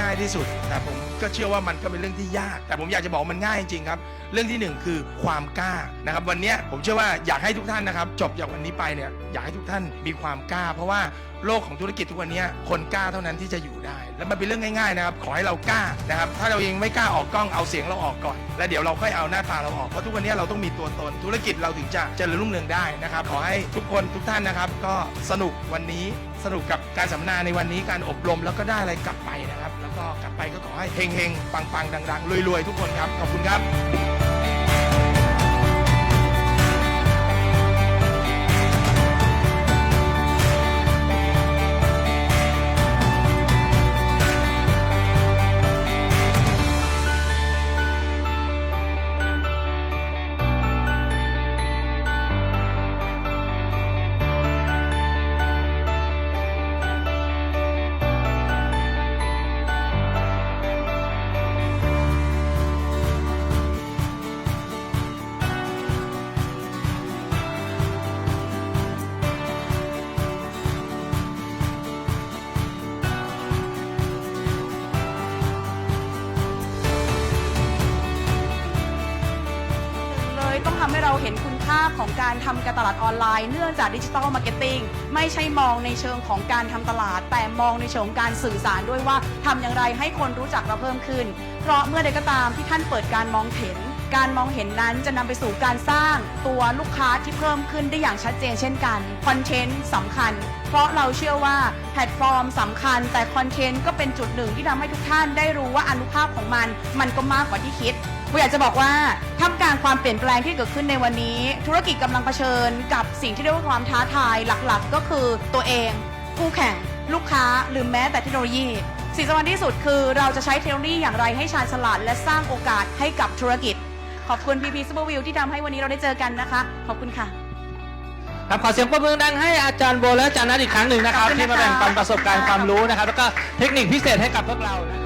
ง่ายที่สุด แต่ผมก็เชื่อว่ามันก็เป็นเรื่องที่ยาก แต่ผมอยากจะบอกมันง่ายจริงครับ เรื่องที่หนึ่งคือความกล้านะครับ วันนี้ผมเชื่อว่าอยากให้ทุกท่านนะครับ จบจากวันนี้ไปเนี่ยอยากให้ทุกท่านมีความกล้า เพราะว่าโลกของธุรกิจทุกวันนี้คนกล้าเท่านั้นที่จะอยู่ได้ แล้วมันเป็นเรื่องง่ายๆนะครับ ขอให้เรากล้านะครับ ถ้าเรายังไม่กล้าออกกล้องเอาเสียงเราออกก่อน แล้วเดี๋ยวเราค่อยเอาหน้าตาเราออก เพราะทุกวันนี้เราต้องมีตัวตน ธุรกิจเราถึงจะเจริญรุ่งเรืองได้นะครับ ขอให้ทุกคนทุกท่านนะครับ ก็สนุกวันนี้สนุกกับการสัมมนาในวันนี้การอบรมแล้วก็ได้อะไรกลับไปนะครับ แล้วก็กลับไปก็ขอให้เฮงๆปังๆดังๆรวยๆทุกคนครับขอบคุณครับ ห็นคุณค่าของการทำการตลาดออนไลน์ เนื่องจากดิจิทัลมาร์เก็ตติ้งไม่ใช่มองในเชิงของการทำตลาด แต่มองในเชิงของการสื่อสารด้วยว่าทำอย่างไรให้คนรู้จักเราเพิ่มขึ้น เพราะเมื่อใดก็ตามที่ท่านเปิดการมองเห็น การมองเห็นนั้นจะนำไปสู่การสร้างตัวลูกค้าที่เพิ่มขึ้นได้อย่างชัดเจนเช่นกันคอนเทนต์สำคัญ เพราะเราเชื่อว่าแพลตฟอร์มสำคัญ แต่คอนเทนต์ก็เป็นจุดหนึ่งที่ทำให้ทุกท่านได้รู้ว่าอนุภาพของมัน มันก็มากกว่าที่คิดผมอยากจะบอกว่าท่ามกลางความเปลี่ยนแปลงที่เกิดขึ้นในวันนี้ ธุรกิจกำลังเผชิญ กับสิ่งที่เรียกว่าความท้าทายหลักๆ ก็คือตัวเองคู่แข่ง ลูกค้าหรือแม้แต่เทคโนโลยีสิ่งสำคัญที่สุดคือเราจะใช้เทคโนโลยีอย่างไรให้ชาญฉลาดและสร้างโอกาสให้กับธุรกิจ ขอบคุณ PP Super View ที่ทำให้วันนี้เราได้เจอกันนะคะ ขอบคุณค่ะ ครับขอเสียงปรบมือดังให้อาจารย์โบและอาจารย์นัทอีกครั้งหนึ่งนะครับ ขอบคุณนะคะที่มาแบ่งปันประสบการณ์ความรู้นะครับ แล้วก็เทคนิคพิเศษให้กับพวกเรานะครับ